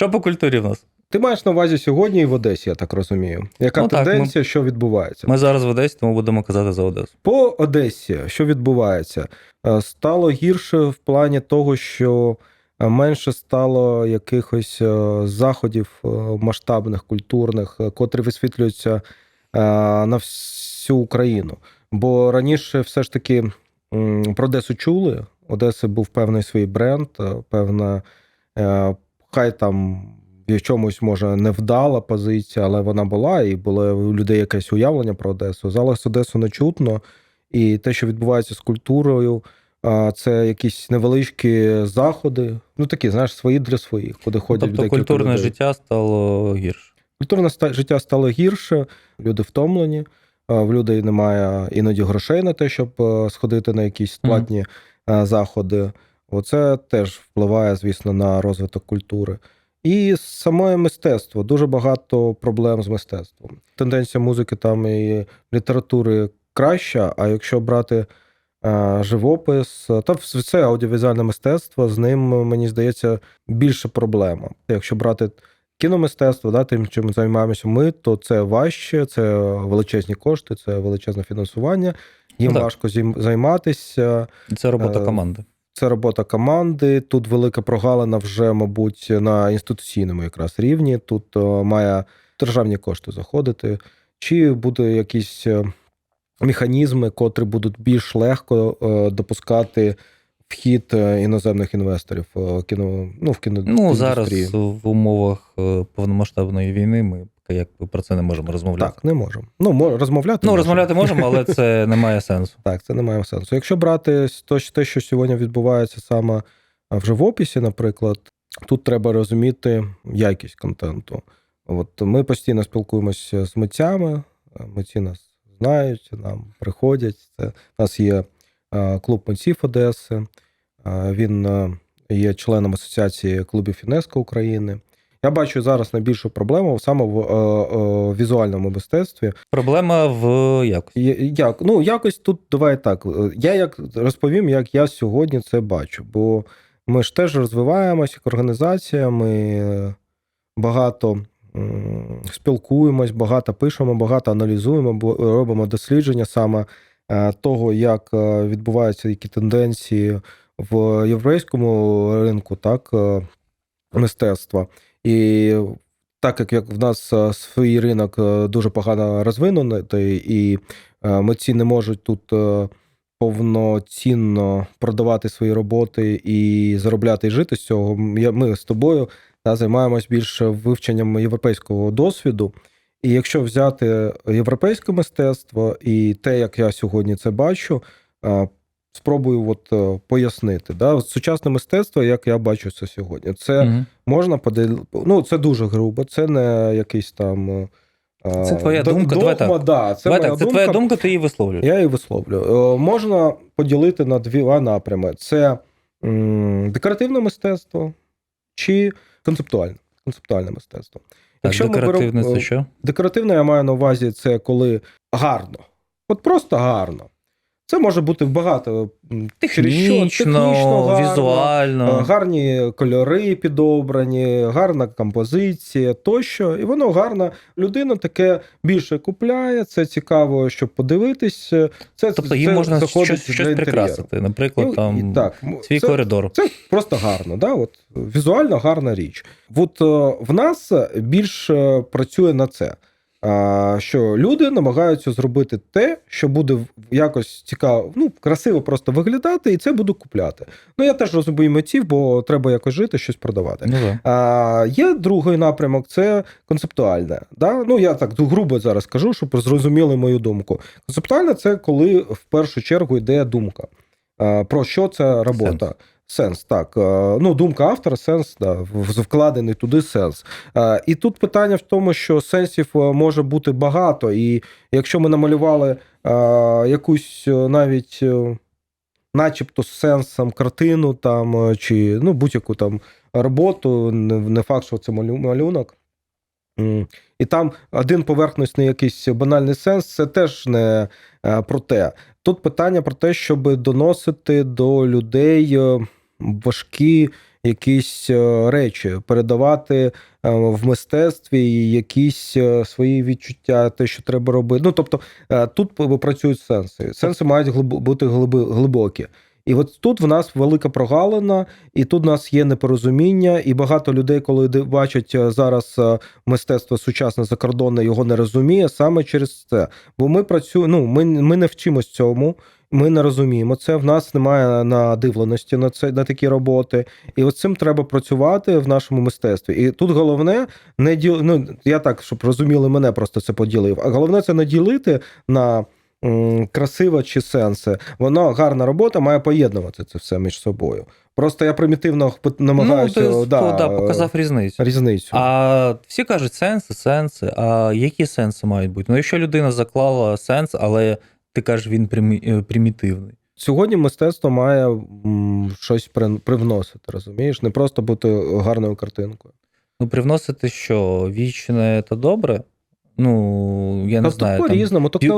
Що по культурі в нас? Ти маєш на увазі сьогодні і в Одесі, я так розумію. Яка Ну, так, тенденція, що відбувається? Ми зараз в Одесі, тому будемо казати за Одесу. По Одесі, що відбувається? Е, Стало гірше в плані того, що е, менше стало якихось е, заходів масштабних, культурних, котрі висвітлюються на всю Україну. Бо раніше все ж таки про Одесу чули. Одеси був певний свій бренд, певна, хай там в чомусь може невдала позиція, але вона була, і було у людей якесь уявлення про Одесу. Зараз Одесу не чутно, і те, що відбувається з культурою, це якісь невеличкі заходи, ну такі, знаєш, свої для своїх, куди ходять Тобто культурне людей. життя стало гірше. Культурне життя стало гірше, люди втомлені, в людей немає іноді грошей на те, щоб е, сходити на якісь платні е, заходи. Оце теж впливає, звісно, на розвиток культури. І саме мистецтво. Дуже багато проблем з мистецтвом. Тенденція музики там і літератури краща, а якщо брати е, живопис, та все аудіовізуальне мистецтво, з ним, мені здається, більше проблема. Якщо брати кіномистецтво, да, тим, чим займаємося ми, то це важче, це величезні кошти, це величезне фінансування. Їм Ну, так. важко займатися. Це робота Е, команди. Це робота команди. Тут велика прогалина вже, мабуть, на інституційному якраз рівні. Тут е, має державні кошти заходити. Чи буде якісь е, механізми, котрі будуть більш легко е, допускати вхід іноземних інвесторів в кіно, ну, в кіно Ну, зараз в умовах повномасштабної війни ми якби про це не можемо розмовляти. Так, не можемо. Ну, мо- розмовляти. Ну, можемо. розмовляти можемо, але це не має сенсу. Так, це не має сенсу. Якщо брати то- те, що сьогодні відбувається саме в живописі, наприклад, тут треба розуміти якість контенту. От ми постійно спілкуємося з митцями, митці нас знають, нам приходять. Це у нас є клуб митців Одеси. Він є членом Асоціації клубів ЮНЕСКО України. Я бачу зараз найбільшу проблему саме в е, е, візуальному мистецтві. Проблема в якості. Я- Як? Ну, якось тут давай так. е, Я як розповім, як я сьогодні це бачу. Бо ми ж теж розвиваємося як організація, ми е, багато м, спілкуємось, багато пишемо, багато аналізуємо, робимо дослідження саме е, того, як відбуваються які тенденції в європейському ринку, так, мистецтва. І так як, в нас е, свій ринок е, дуже погано розвинений, і е, митці не можуть тут повноцінно продавати свої роботи і заробляти і жити з цього. Ми з тобою та, займаємось більше вивченням європейського досвіду. І якщо взяти європейське мистецтво і те, як я сьогодні це бачу, спробую от е, пояснити. Да? Сучасне мистецтво, як я бачу це сьогодні, це Мгм. можна поділ... Ну, це дуже грубо, це не якийсь там. е, Це твоя д- думка, давай догма, так. да, це Давай моя так, це думка. твоя думка, ти її висловлюєш. Я її висловлю. Е, Можна поділити на два напрями: це м, декоративне мистецтво чи концептуальне. Концептуальне мистецтво. Так, декоративне це що? Декоративне я маю на увазі, це коли гарно. От просто гарно. Це може бути багато що- Технічно, гарно, візуально. Е, гарні кольори підобрані, гарна композиція тощо. І воно гарно. Людина таке більше купляє. Це цікаво, щоб подивитись. Це, Тобто їм це можна заходить щось, щось прикрасити. Наприклад, І- там і так, свій це, коридор. це просто гарно, да? От, візуально гарна річ. От е, в нас більш е, працює на це. Що люди намагаються зробити те, що буде якось цікаво, ну, красиво просто виглядати, і це буду купляти. Ну, я теж розумію митців, бо треба якось жити, щось продавати. Ну. А, є другий напрямок, це концептуальне. Да? Ну, я так грубо зараз кажу, щоб зрозуміли мою думку. Концептуальне це коли в першу чергу йде думка. Про що ця робота? Сенс, так. Е, Ну, думка автора, сенс, да, вкладений туди сенс. Е, І тут питання в тому, що сенсів е, може бути багато. І якщо ми намалювали якусь навіть. Начебто з сенсом картину там чи ну, будь-яку там роботу, не, факт, що це малюнок. І там один поверхностний якийсь банальний сенс, це теж не про те. Тут питання про те, щоб доносити до людей важкі якісь е, речі, передавати е, в мистецтві якісь е, свої відчуття, те, що треба робити. Ну тобто тут працюють сенси. Сенси мають бути глибокі. І от тут в нас велика прогалина, і тут в нас є непорозуміння, і багато людей, коли бачать зараз мистецтво сучасне закордонне, його не розуміє саме через це. Бо ми працюємо, ну ми, ми не вчимось цьому. Ми не розуміємо це. В нас немає надивленості на це на такі роботи, і от цим треба працювати в нашому мистецтві. І тут головне не діл... ну, я так, щоб розуміли, мене просто це поділив. А головне це не ділити на м, красиво чи сенси. Воно гарна робота має поєднувати це все між собою. Просто я примітивно намагаюся ну, ти, да, да, показав різницю. різницю. А всі кажуть сенси, сенси. А які сенси мають бути? Ну, якщо людина заклала сенс, але ти кажеш, він е, примітивний. Сьогодні мистецтво має щось при- привносити, розумієш? Не просто бути гарною картинкою. Ну, привносити що, вічне та добре? Ну, я не Тобто знаю. Там, по-різному. Тобто, ну,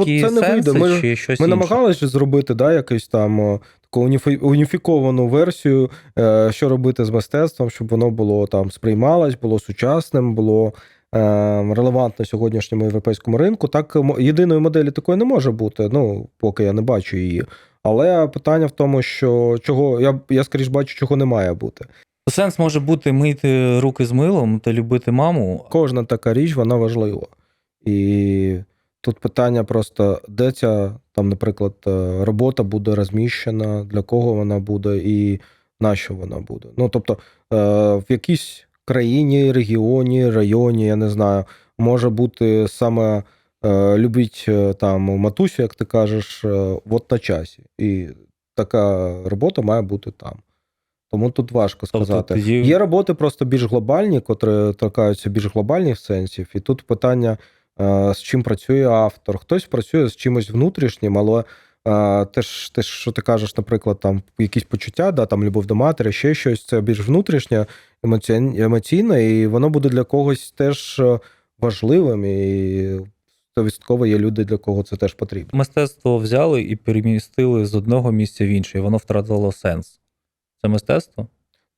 от це не вийде. Ми, чи щось ми інше? намагалися зробити да, якусь там таку уніфі- уніфіковану версію, е, що робити з мистецтвом, щоб воно було там сприймалось, було сучасним, було релевантно сьогоднішньому європейському ринку. Так єдиної моделі такої не може бути. Ну, поки я не бачу її. Але питання в тому, що чого я, я скоріш бачу, чого не має бути. Сенс може бути мити руки з милом та любити маму. Кожна така річ вона важлива. І тут питання просто, де ця, там, наприклад, е, робота буде розміщена, для кого вона буде і на що вона буде. Ну, тобто, е, в якійсь країні, регіоні, районі, я не знаю, може бути саме е, любить е, там матусю, як ти кажеш, е, от на часі. І така робота має бути там. Тому тут важко Тобто сказати. тоді- Є роботи просто більш глобальні, котрі торкаються більш глобальних сенсів, і тут питання, е, з чим працює автор. Хтось працює з чимось внутрішнім, але теж, теж, що ти кажеш, наприклад, там якісь почуття, да, там любов до матері, ще щось, це більш внутрішнє, емоці- емоційне, і воно буде для когось теж е, важливим, і стовістково є люди, для кого це теж потрібно. Мистецтво взяли і перемістили з одного місця в інше, і воно втратило сенс. Це мистецтво?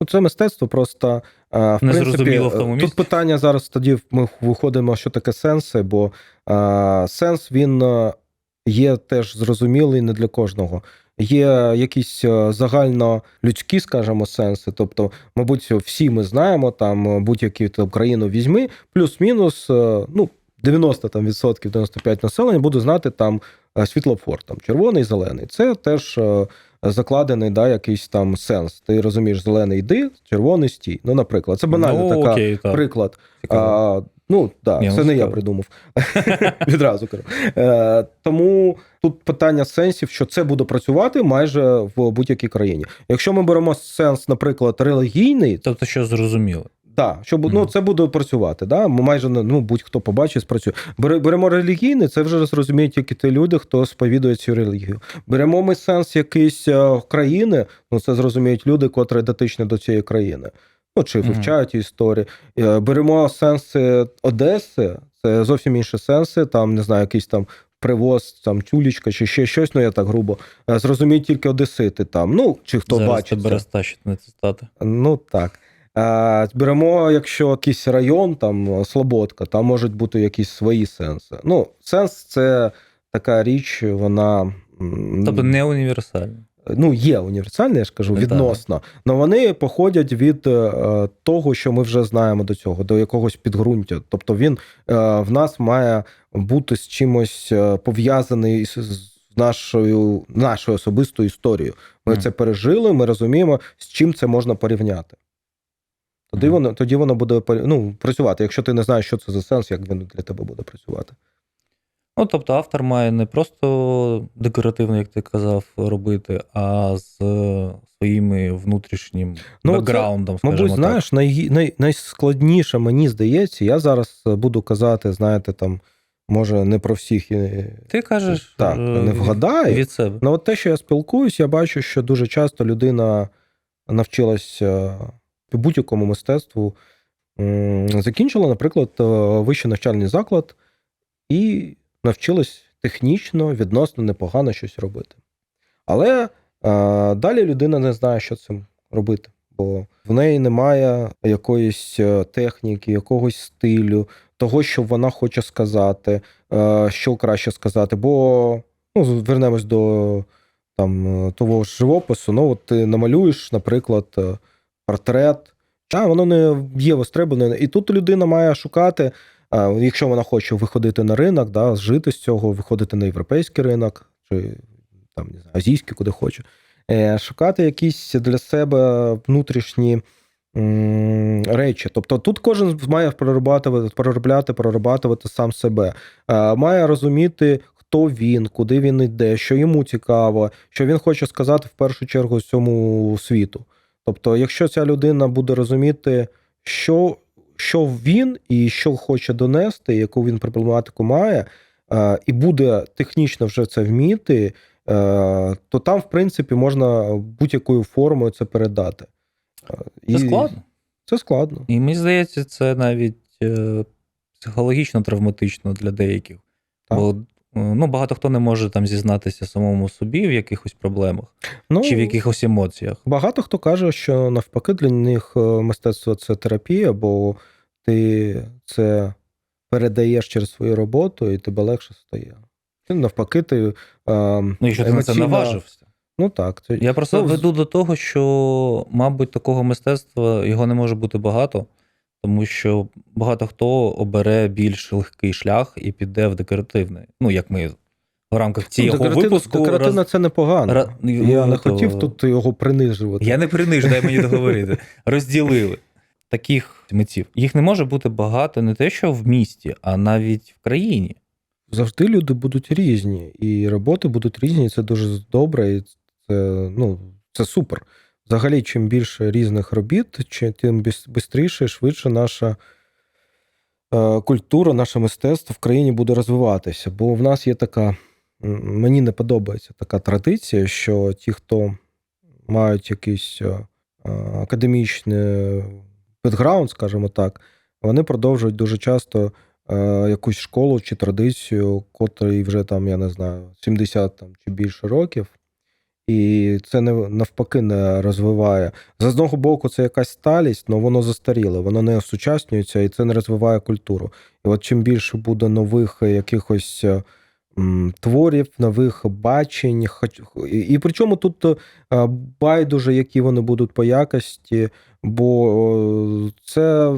Ну, це мистецтво просто е, в Не принципі, зрозуміло в тому тут питання зараз тоді ми виходимо, що таке сенси, бо е, сенс він є теж зрозумілий не для кожного. Є якісь е, загальнолюдські, скажімо, сенси. Тобто, мабуть, всі ми знаємо, там е, будь-які там країну візьми, плюс-мінус, е, ну, 90 там, відсотків, 95 населення буде знати там світлофор, там червоний, зелений. Це теж закладений да, якийсь там сенс. Ти розумієш, зелений йди, червоний стій. Ну, наприклад, це банальна ну, така окей, так. приклад. А, ну, да, Ні, це ну, не я придумав. Відразу кажу. Е, тому тут питання сенсів, що це буде працювати майже в будь-якій країні. Якщо ми беремо сенс, наприклад, релігійний, Тобто, що зрозуміло. Да, що бу- ну, це буде працювати. Да? Ми Майже ну, будь-хто побачить, спрацює. Бере- Беремо релігійний, це вже зрозуміють тільки ті люди, хто сповідує цю релігію. Беремо ми сенс якийсь е, країни, ну це зрозуміють люди, котрі дотичні до цієї країни. Ну, чи вивчають історію. Е, Беремо сенси Одеси, це зовсім інші сенси, там, не знаю, якийсь там. Привоз, там тюлічка чи ще щось, ну я так грубо. Е, Зрозуміють тільки одесити там. Ну, чи хто Зараз бачить. тебе розтащить на цитати. Ну так. А, беремо, якщо якийсь район, там Слободка, там можуть бути якісь свої сенси. Ну, сенс це така річ, вона Тобто не універсальне. ну, є універсальна, я ж кажу, відносно. Але вони походять від е, того, що ми вже знаємо до цього, до якогось підґрунтя. Тобто він е, в нас має бути з чимось е, пов'язаний з, нашою, нашою особистою історією. Ми Мгм. це пережили, ми розуміємо, з чим це можна порівняти. Тоді воно, тоді воно буде ну, працювати. Якщо ти не знаєш, що це за сенс, як він для тебе буде працювати. Ну, тобто автор має не просто декоративно, як ти казав, робити, а з своїм внутрішнім Ну, це, бекграундом, скажімо Мабуть, так. знаєш, най, най, найскладніше, мені здається, я зараз буду казати, знаєте, там, може, не про всіх Ти кажеш так, е, не вгадаю. від себе. Ну, от те, що я спілкуюсь, я бачу, що дуже часто людина навчилася будь-якому мистецтву, закінчила, наприклад, е, вищий навчальний заклад і навчилась технічно, відносно непогано щось робити. Але е, далі людина не знає, що цим робити. бо в неї немає якоїсь е, техніки, якогось стилю, того, що вона хоче сказати, що краще сказати. Бо ну, вернемось до там, того ж живопису. Ну, от ти намалюєш, наприклад, портрет. А, воно не є востребоване. І тут людина має шукати, якщо вона хоче виходити на ринок, да, жити з цього, виходити на європейський ринок, чи там, не знаю, азійський, куди хоче, е, шукати якісь для себе внутрішні речі. Тобто тут кожен має прорабатувати, проробляти, прорабатувати сам себе, Е, має розуміти, хто він, куди він йде, що йому цікаво, що він хоче сказати в першу чергу цьому світу. Тобто, якщо ця людина буде розуміти, що, що він і що хоче донести, яку він проблематику має, е, і буде технічно вже це вміти, е, то там, в принципі, можна будь-якою формою це передати. Е, Це і складно. Це складно. І мені здається, це навіть психологічно травматично для деяких. Так. Бо ну, багато хто не може там зізнатися самому собі в якихось проблемах Ну, чи в якихось емоціях. Багато хто каже, що навпаки для них е, мистецтво це терапія, бо ти це передаєш через свою роботу, і тебе легше стає. Ти навпаки, ти. Е, Ну, якщо ти на це наважився. Ну так. Це, Я просто Ну, з- веду до того, що, мабуть, такого мистецтва його не може бути багато, тому що багато хто обере більш легкий шлях і піде в декоративний. Ну, як ми в рамках цього ну, випуску. декоративна роз- це непогано. Ра- Я ну, не то- хотів тут його принижувати. Я не принижу, дай мені договорити. Розділили таких митців. Їх не може бути багато не те, що в місті, а навіть в країні. Завжди люди будуть різні, і роботи будуть різні, і це дуже добре, і це, ну, це супер. Взагалі, чим більше різних робіт, тим швидше, швидше наша е, культура, наше мистецтво в країні буде розвиватися. Бо в нас є така, мені не подобається така традиція, що ті, хто мають якийсь е, академічний бекграунд, скажімо так, вони продовжують дуже часто е, якусь школу чи традицію, котрій вже там, я не знаю, 70 там, чи більше років. І це не навпаки не розвиває. З одного боку, це якась сталість, але воно застаріле, воно не осучаснюється і це не розвиває культуру. І от чим більше буде нових якихось е, м, творів, нових бачень, хоч і, і причому тут е, байдуже, які вони будуть по якості, бо е, це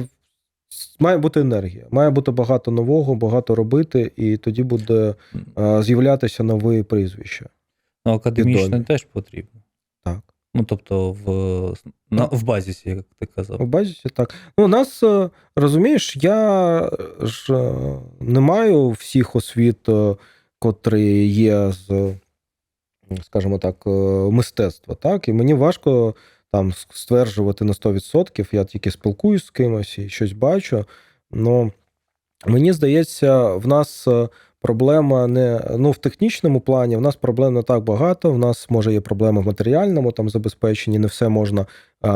має бути енергія, має бути багато нового, багато робити, і тоді буде е, з'являтися нові прізвища. Ну, академічне Відомі. теж потрібно. Так. Ну, тобто, в, на, в базісі, як ти казав. В базі так. Ну, у нас, е, розумієш, я ж е, не маю всіх освіт, е, котрі є з, скажімо так, мистецтва. Так? І мені важко там стверджувати на 100%. Я тільки спілкуюсь з кимось і щось бачу. Но мені здається, в нас проблема не ну, в технічному плані, в нас проблем не так багато. В нас може є проблеми в матеріальному там забезпеченні, не все можна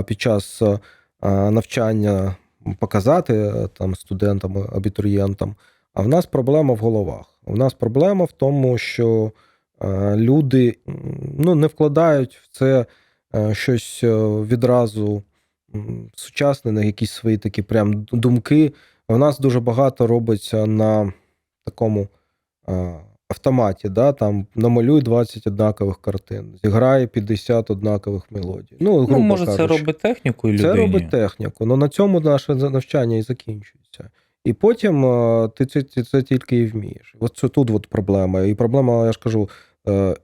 під час навчання показати там студентам, абітурієнтам. А в нас проблема в головах. У нас проблема в тому, що люди ну, не вкладають в це щось відразу сучасне, на якісь свої такі прям думки. У нас дуже багато робиться на такому автоматі, да, там намалюй 20 однакових картин, зіграє 50 однакових мелодій. Ну, грубо Ну, може, це робить техніку і Це людині. робить техніку. Ну на цьому наше навчання і закінчується. І потім е, ти це, ти це тільки і вмієш. От це тут от проблема. І проблема, я ж кажу, е,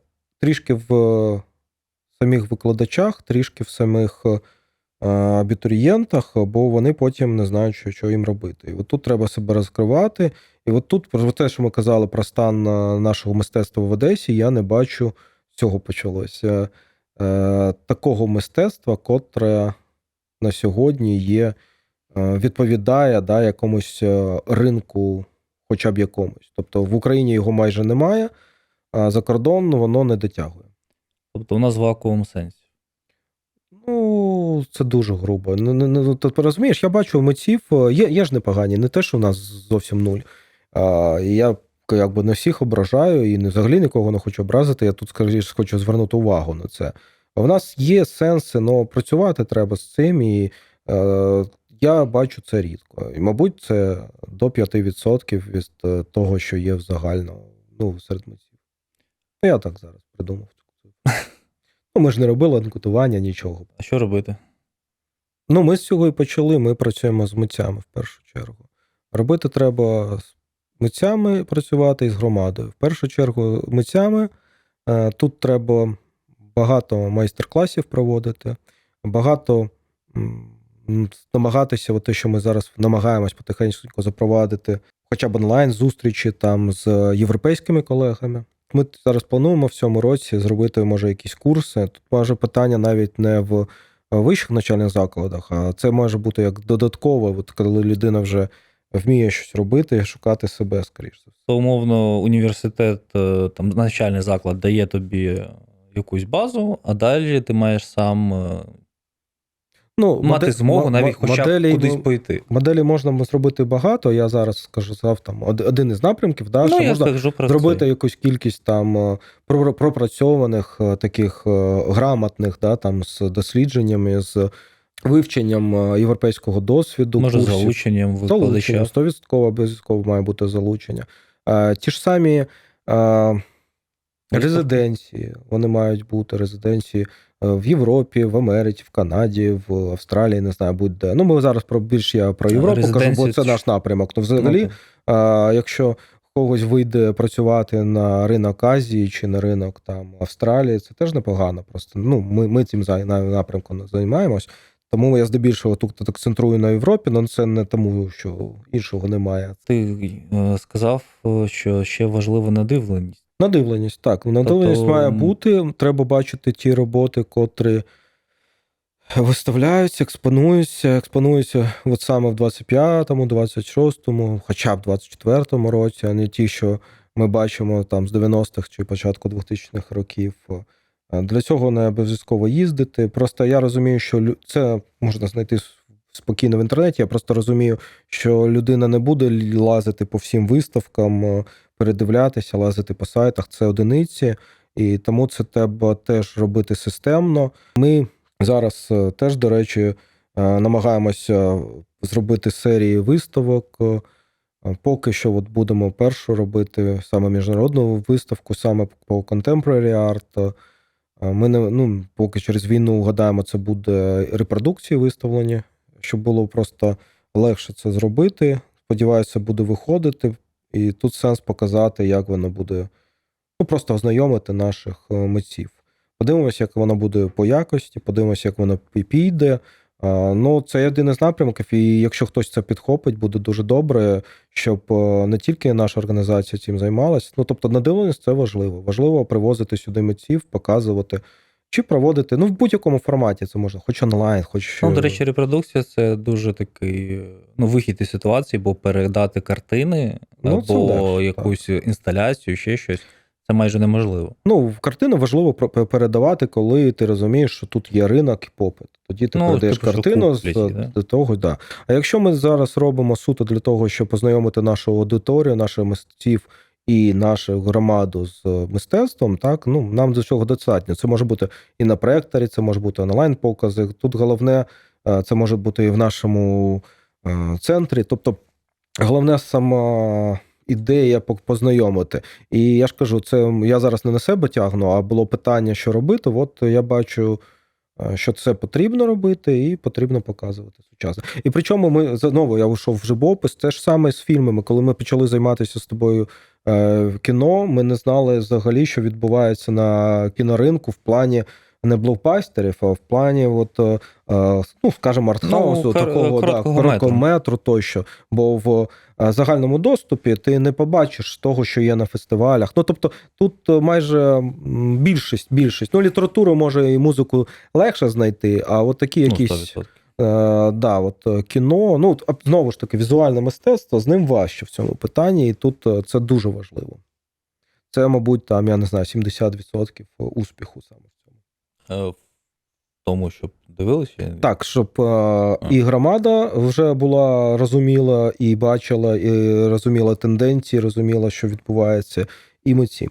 трішки в е, самих викладачах, трішки в самих е, абітурієнтах, бо вони потім не знають, що, що їм робити. І от тут треба себе розкривати. І от тут, про те, що ми казали про стан е, нашого мистецтва в Одесі, я не бачу цього почалося. Е, такого мистецтва, котре на сьогодні є, е, відповідає да, якомусь е, ринку, хоча б якомусь. Тобто в Україні його майже немає, а за кордон воно не дотягує. Тобто, у нас вакуум сенсів. Ну, це дуже грубо. Ну, ну, ну, ти розумієш, я бачу митців, е, є, є ж непогані, не те, що у нас зовсім нуль. А, я якби не всіх ображаю і не взагалі нікого не хочу образити. Я тут скоріше хочу звернути увагу на це. В нас є сенси, але працювати треба з цим, і е, я бачу це рідко. І, мабуть, це до 5% від е, того, що є в загально ну, серед митців. Ну, я так зараз придумав. Ну, ми ж не робили анкетування, нічого. А що робити? Ну, ми з цього і почали. Ми працюємо з митцями в першу чергу. Робити треба з митцями працювати і з громадою. В першу чергу митцями. Е, Тут треба багато майстер-класів проводити, багато намагатися, от те, що ми зараз намагаємось потихеньку запровадити, хоча б онлайн зустрічі там з європейськими колегами. Ми зараз плануємо в цьому році зробити, може, якісь курси. Тут може питання навіть не в вищих навчальних закладах, а це може бути як додатково, от коли людина вже вміє щось робити, шукати себе, скоріш за все. То умовно університет, е, там навчальний заклад дає тобі якусь базу, а далі ти маєш сам е, Ну, мати модель- змогу навіть хоча б кудись ну, пойти. Моделі можна зробити багато. Я зараз скажу там один із напрямків, да, ну, що можна про зробити це. якусь кількість там е, пропрацьованих е, таких е, грамотних, да, там з дослідженнями, з вивченням європейського досвіду. Може, курсів. залученням Залучення, викладача. 100% обов'язково має бути залучення. Ті ж самі резиденції, вони мають бути резиденції е, в Європі, в Америці, в Канаді, в Австралії, не знаю, будь-де. Ну, ми зараз про більш я про Європу кажу, бо це наш напрямок. Ну, взагалі, Ну, а, якщо когось вийде працювати на ринок Азії чи на ринок там Австралії, це теж непогано. Просто ну ми, ми цим напрямком займаємось. Тому я здебільшого тут акцентрую на Європі, але це не тому, що іншого немає. Ти е, сказав, е, що ще важлива надивленість. Надивленість, так. Надивленість Тобто, має бути. Треба бачити ті роботи, котрі виставляються, експонуються, експонуються от саме в 25-му, 26-му, хоча б 24-му році, а не ті, що ми бачимо там з 90-х чи початку 2000-х років. Е, Для цього не обов'язково їздити. Просто я розумію, що лю- це можна знайти с- спокійно в інтернеті. Я просто розумію, що людина не буде лазити по всім виставкам, е, передивлятися, лазити по сайтах. Це одиниці, і тому це треба теж робити системно. Ми зараз е, теж, до речі, е, намагаємося зробити серії виставок. Е, Поки що от будемо першу робити саме міжнародну виставку, саме по contemporary art. Ми не ну, поки через війну гадаємо, це буде репродукції виставлені, щоб було просто легше це зробити. Сподіваюся, буде виходити. І тут сенс показати, як воно буде. Ну, просто ознайомити наших е, митців. Подивимося, як воно буде по якості, подивимося, як воно піде. Ну, це один із напрямків, і якщо хтось це підхопить, буде дуже добре, щоб е, не тільки наша організація цим займалася. Ну, тобто, надивленість це важливо. Важливо привозити сюди митців, показувати чи проводити. Ну, в будь-якому форматі це можна, хоч онлайн, хоч Ну, до речі, репродукція це дуже такий е, ну, вихід із ситуації, бо передати картини Ну, або легше, якусь інсталяцію, ще щось. Це майже неможливо. Ну, в картину важливо передавати, коли ти розумієш, що тут є ринок і попит. Тоді ти Ну, передаєш типу, картину з да? до того, да. А якщо ми зараз робимо суто для того, щоб познайомити нашу аудиторію, наших мистців і нашу громаду з е, мистецтвом, так ну нам до цього достатньо. Це може бути і на проекторі, це може бути онлайн-покази. Тут головне, е, це може бути і в нашому е, центрі. Тобто, головне сама ідея познайомити. І я ж кажу, це я зараз не на себе тягну, а було питання, що робити. От я бачу, що це потрібно робити, і потрібно показувати сучасно. І причому ми знову я вийшов в живопис. Це ж саме з фільмами. Коли ми почали займатися з тобою кіно, ми не знали взагалі, що відбувається на кіноринку в плані. Не блокбастерів, а в плані, от, е, е, ну, скажімо, артхаусу, Ну, такого да, тощо. Бо в е, загальному доступі ти не побачиш того, що є на фестивалях. Ну тобто, тут е, майже більшість, більшість. Ну, літературу може і музику легше знайти, а от такі Ну, якісь 100%. Е, да, от е, кіно, ну знову ж таки, візуальне мистецтво з ним важче в цьому питанні, і тут е, це дуже важливо. Це, мабуть, там, я не знаю, 70% успіху саме в цьому. В тому, щоб дивилися. Так, щоб е, і громада вже була розуміла і бачила, і розуміла тенденції, розуміла, що відбувається, і митці.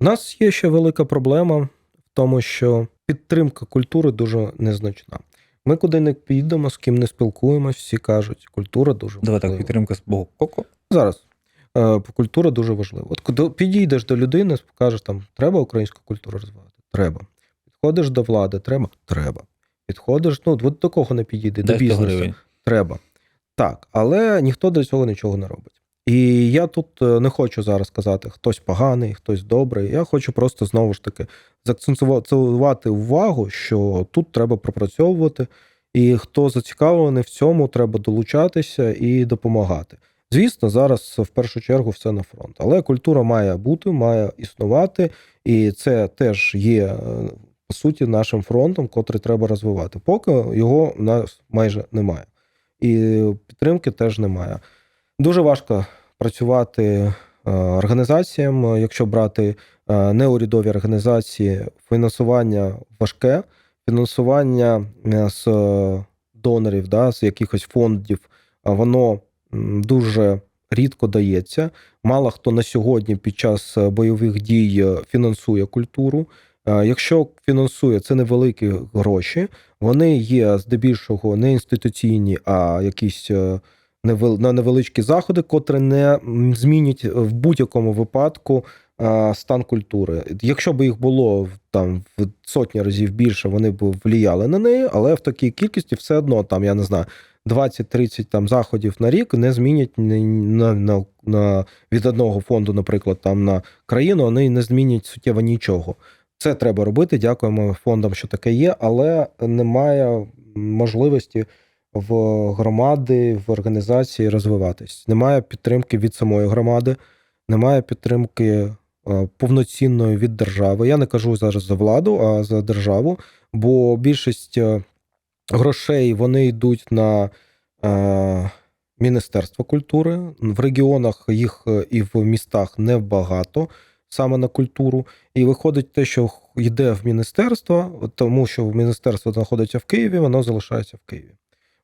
У нас є ще велика проблема в тому, що підтримка культури дуже незначна. Ми куди не підемо, з ким не спілкуємось, всі кажуть, культура дуже Давай так, підтримка з боку коко. Зараз. Е, Культура дуже важлива. От коли підійдеш до людини, скажеш там, треба українську культуру розвивати? Треба. Підходиш до влади, треба? Треба. Підходиш, ну от до кого не підійди, до бізнесу. гривень. Треба. Так, але ніхто до цього нічого не робить. І я тут е, не хочу зараз казати, хтось поганий, хтось добрий. Я хочу просто знову ж таки заакцентувати увагу, що тут треба пропрацьовувати, і хто зацікавлений в цьому, треба долучатися і допомагати. Звісно, зараз в першу чергу все на фронт, але культура має бути, має існувати, і це теж є е, по суті нашим фронтом, котрий треба розвивати. Поки його у нас майже немає і підтримки теж немає. Дуже важко працювати е, організаціям, якщо брати е, неурядові організації, фінансування важке, фінансування е, з донорів, да, з якихось фондів, воно дуже рідко дається. Мало хто на сьогодні під час е, бойових дій е, фінансує культуру. Е, Якщо фінансує, це невеликі гроші. Вони є здебільшого не інституційні, а якісь е, на невеличкі заходи, котрі не змінять в будь-якому випадку стан культури. Якщо б їх було там в сотні разів більше, вони б вліяли на неї, але в такій кількості все одно там, я не знаю, 20-30 там заходів на рік не змінять на, на, на від одного фонду, наприклад, там на країну, вони не змінять суттєво нічого. Це треба робити. Дякуємо фондам, що таке є, але немає можливості в громади, в організації розвиватись. Немає підтримки від самої громади, немає підтримки е, повноцінної від держави. Я не кажу зараз за владу, а за державу, бо більшість е, грошей вони йдуть на е, Міністерство культури. В регіонах їх і в містах небагато саме на культуру. І виходить те, що йде в міністерство, тому що міністерство знаходиться в Києві, воно залишається в Києві.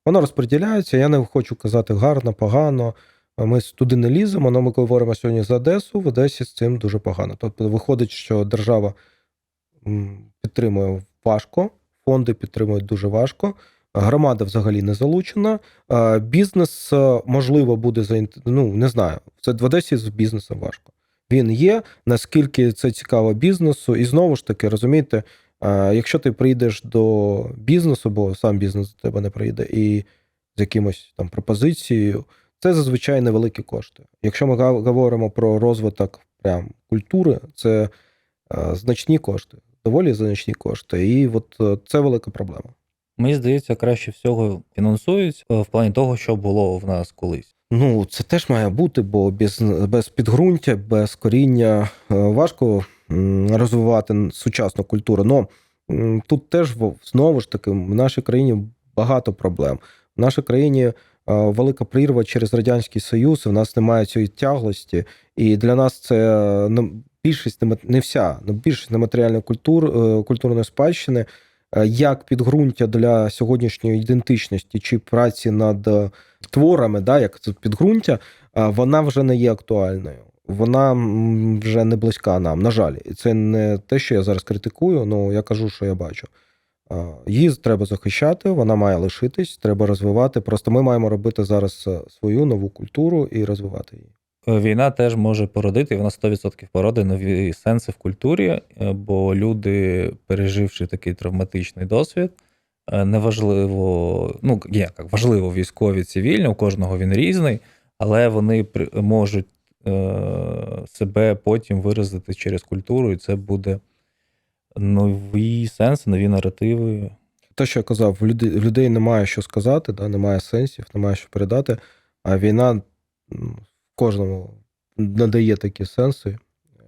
Воно розподіляється. Я не хочу казати гарно, погано. Ми туди не ліземо, але ми говоримо сьогодні за Одесу. В Одесі з цим дуже погано. Тобто виходить, що держава підтримує важко, фонди підтримують дуже важко. Громада взагалі не залучена. Бізнес е, можливо буде заінт- ну, не знаю. Це в Одесі з бізнесом важко. Він є, наскільки це цікаво бізнесу, і знову ж таки, розумієте, якщо ти прийдеш до бізнесу, бо сам бізнес до тебе не прийде, і з якимось там пропозицією, це зазвичай невеликі кошти. Якщо ми говоримо про розвиток прям культури, це е, значні кошти, доволі значні кошти. І от е, це велика проблема. Мені здається, краще всього фінансують е, в плані того, що було в нас колись. Ну, це теж має бути, бо без, без підґрунтя, без коріння важко розвивати сучасну культуру. Но тут теж знову ж таки в нашій країні багато проблем. В нашій країні е, велика прірва через Радянський Союз, в нас немає цієї тяглості. І для нас це е, більшість не вся, більшість нематеріальної культур, е, культурної спадщини, як підґрунтя для сьогоднішньої ідентичності чи праці над творами, да, як це підґрунтя, вона вже не є актуальною. Вона вже не близька нам, на жаль. І це не те, що я зараз критикую, але я кажу, що я бачу. Її треба захищати, вона має лишитись, треба розвивати. Просто ми маємо робити зараз е, свою нову культуру і розвивати її. Е, Війна теж може породити, вона 100% породить нові сенси в культурі, е, бо люди, переживши такий травматичний досвід, неважливо, ну як важливо військові, цивільні, у кожного він різний, але вони можуть себе потім виразити через культуру, і це буде нові сенси, нові наративи. Те, що я казав, в людей, в людей немає що сказати, да, немає сенсів, немає що передати. А війна кожному надає такі сенси,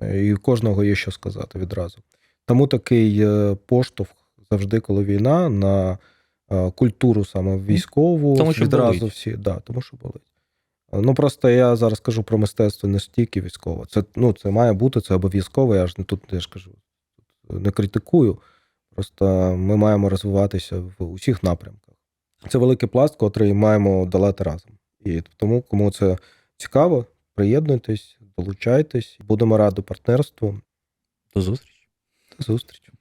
е, і у кожного є що сказати відразу. Тому такий е, поштовх завжди, коли війна, на е, культуру саме військову, Тому що відразу болить. всі. Да, тому що болить. Ну просто я зараз кажу про мистецтво не стільки військове. Це, ну, це має бути, це обов'язково. Я ж тут я ж кажу, не критикую. Просто ми маємо розвиватися в усіх напрямках. Це великий пласт, котрий маємо долати разом. І тому, кому це цікаво, приєднуйтесь, долучайтесь, будемо раді партнерству. До зустрічі. До зустрічі.